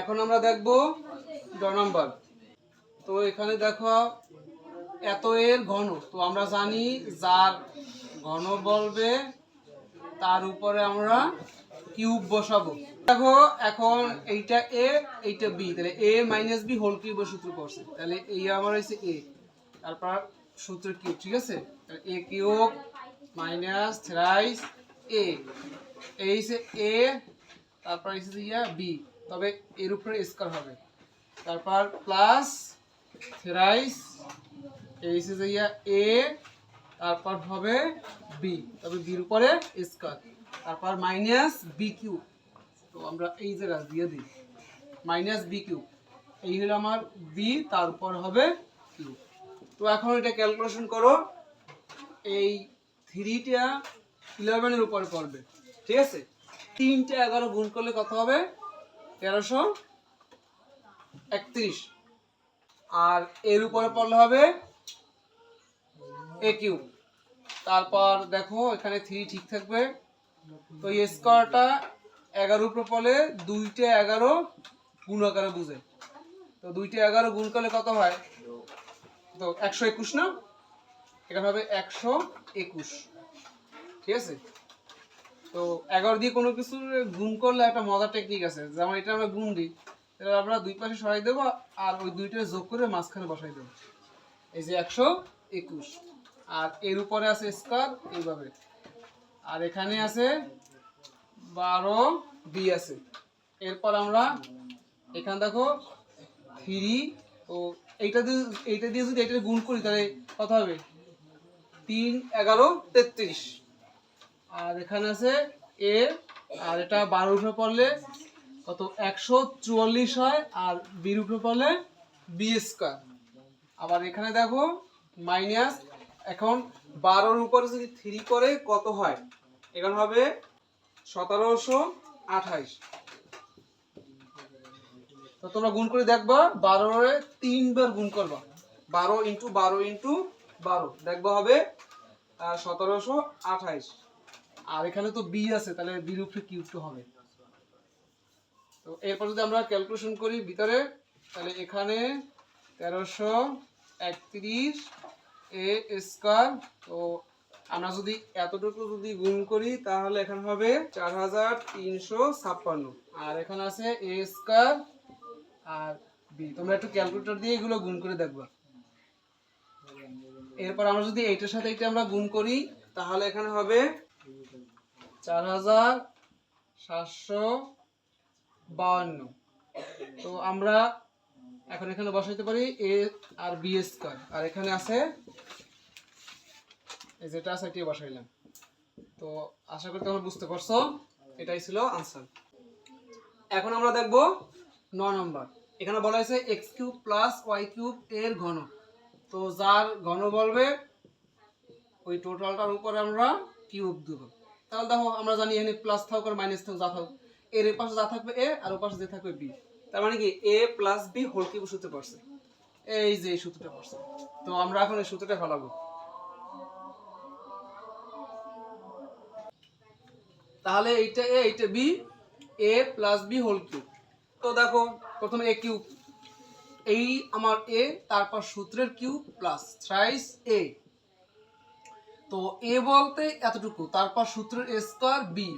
এখন আমরা দেখব ড নাম্বার। তো এখানে দেখো এত এর ঘন। তো আমরা জানি যার ঘন বলবে, তার উপরে আমরা কিউব বসাবো। দেখো এখন এইটা এ, এইটা বি। তাহলে এ মাইনাস বি হোল কিউবের সূত্র পড়ছে। তাহলে এই আমার হয়েছে এ। তারপর সূত্র কিউব, ঠিক আছে? A cube minus thrice A. এই হচ্ছে এ, তারপর হচ্ছে ইয়া, বি। তবে এর উপরে স্কোয়ার হবে। তারপর প্লাস থ্রাইস এই হচ্ছে যে ইয়া এ তারপর হবে বি তবে বির উপরে স্কোয়ার। তারপর মাইনাস বি কিউ তো আমরা এই জায়গা দিয়ে দিই মাইনাস বি কিউ এই হলো আমার বি তারপর হবে কিউ তো এখন এটা ক্যালকুলেশন করো, এই থ্রিটা ইলেভেনের উপরে পড়বে, ঠিক আছে? তিনটে এগারো গুণ করলে কত হবে? তেরোশো একত্রিশ। আর এর উপরে পড়লে হবে এ কিউ তারপর দেখো, এখানে থ্রি ঠিক থাকবে। তো এই স্কোয়ারটা এগারো উপরে পড়লে দুইটা এগারো গুণ আকারে বুঝে। তো দুইটা এগারো গুণ করলে কত হয়? তো একশো একুশ না? এখানে হবে একশো একুশ। ঠিক আছে? তো এগারো দিয়ে কোনো কিছু গুণ করলে একটা মজার টেকনিক আছে। যেমন এটা আমরা গুণ দিই তাহলে আমরা দুই পাশে সরাই দেবো আর ওই দুইটা যোগ করে মাঝখানে বসাই দেবো। এই যে একশো একুশ। আর এর উপরে আছে স্কোয়ার এইভাবে। আর এখানে আছে বারো বি আছে। এরপর আমরা এখানে দেখো থ্রি ও এইটা দিয়ে এইটা দিয়ে যদি এটা গুণ করি তাহলে কত হবে? তিন, এগারো, তেত্রিশ। আর এখানে আছে এ, আর এটা বারো উঠে পড়লে কত? একশো চুয়াল্লিশ হয়, আর বির উঠে পড়লে বি স্কোয়ার। আবার এখানে দেখো, মাইনাস, এখন বারোর উপরে যদি থ্রি করে কত হয়? এখানে হবে সতেরোশো আঠাইশ। তো তোমরা গুণ করে দেখবা, বারোরে তিনবার গুণ করবা। বারো ইন্টু বারো ইন্টু বারো। দেখবা হবে সতেরোশো আঠাইশ। আর এখানে তো বি আছে, তাহলে বির উপরে কিউবটা হবে। তো এরপর যদি আমরা ক্যালকুলেশন করি ভিতরে, তাহলে এখানে তেরোশো একত্রিশ এ স্কোয়ার তো আমরা যদি এতটুকু যদি গুণ করি, তাহলে এখানে হবে চার হাজার তিনশো ছাপ্পান্ন। আর এখানে আছে এ স্কোয়ার আর বি তোমরা একটু ক্যালকুলেটর দিয়ে এগুলো গুণ করে দেখবা। এরপর আমরা যদি এইটার সাথে এটা আমরা গুণ করি, তাহলে এখানে হবে চার হাজার সাতশো বাউন্ন। তো আমরা এখন এখানে বসাইতে পারি এ আর বি স্কোয়ার। আর এখানে আছে যেটা আছে এটি বসাইলাম। তো আশা করি তোমরা বুঝতে পারছ, এটাই ছিল আনসার এখন আমরা দেখব ন নম্বর। এখানে বলা হয়েছে X cube plus Y cube এর ঘন। তো যার ঘন বলবে, ওই টোটালটার উপরে আমরা কিউব দেবো। তাহলে দেখো, আমরা জানি এখানে প্লাস থাকুক আর মাইনাস থাকুক, যা থাকুক। এর পাশে যা থাকবে এ, আর ও পাশে যে থাকবে বি। তার মানে কি, A plus B whole cube সূত্রে পড়ছে এই যে এই সূত্রটা পড়ছে তো আমরা এখন এই সূত্রটা ফেলাবো। তাহলে এইটা এ, এইটা B, A plus B whole cube তো দেখো, প্রথমে এ কিউব এই আমার এ, তারপর সূত্রের কিউব প্লাস থ্রাইস এ তো এ বলতে এতটুকু, তারপর সূত্রের স্কোয়ার বি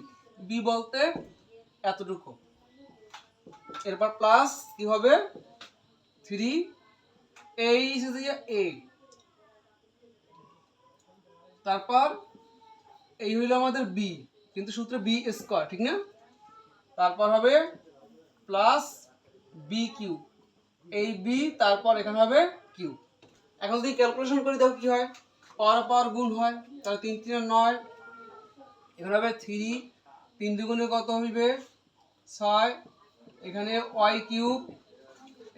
বি বলতে এতটুকু। এরপর প্লাস কি হবে? থ্রি এই এ তারপর এই হইল আমাদের বি কিন্তু সূত্রে বি স্কোয়ার, ঠিক না? তারপর হবে প্লাস বি কিউ এই বি তারপর এখানে হবে কিউ এখন যদি ক্যালকুলেশন করি, দেখো কি হয়? পাওয়ার পাওয়ার গুণ হয়, তাহলে তিন তিনে নয়, এখানে হবে থ্রি, তিন দুগুণে কত হইবে? ছয়, এখানে ওয়াই কিউব,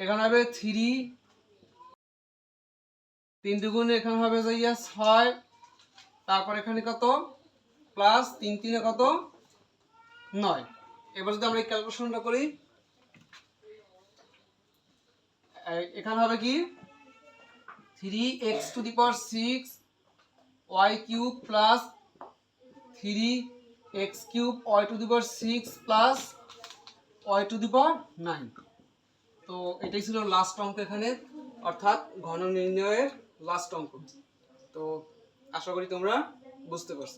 এখানে হবে থ্রি, তিন দুগুণে এখানে হবে যাইয়া ছয়, তারপর এখানে কত? প্লাস তিন তিনে কত? নয়। এবার যদি আমরা এই ক্যালকুলেশনটা করি এখানে হবে কি? Three X to the power six Y cube plus three X cube, Y to the power six plus Y to the power nine. তো এটাই ছিল লাস্ট অঙ্ক এখানে, অর্থাৎ ঘন নির্ণয়ের লাস্ট অঙ্ক। তো আশা করি তোমরা বুঝতে পারছ।